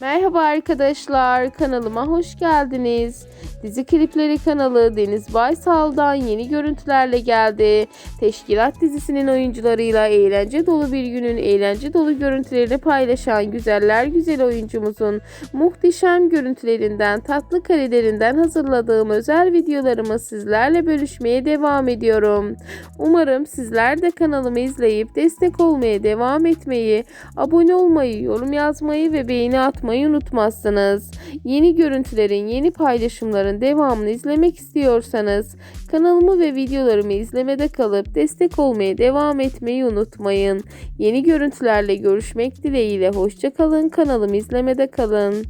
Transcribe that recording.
Merhaba arkadaşlar, kanalıma hoş geldiniz. Dizi Klipleri kanalı Deniz Baysal'dan yeni görüntülerle geldi. Teşkilat dizisinin oyuncularıyla eğlence dolu bir günün eğlence dolu görüntülerini paylaşan güzeller güzel oyuncumuzun muhteşem görüntülerinden, tatlı karelerinden hazırladığım özel videolarımı sizlerle bölüşmeye devam ediyorum. Umarım sizler de kanalımı izleyip destek olmaya devam etmeyi, abone olmayı, yorum yazmayı ve beğeni atmayı atmayı unutmazsınız. Yeni görüntülerin, yeni paylaşımların devamını izlemek istiyorsanız kanalımı ve videolarımı izlemede kalıp destek olmaya devam etmeyi unutmayın. Yeni görüntülerle görüşmek dileğiyle hoşçakalın kanalımı izlemede kalın.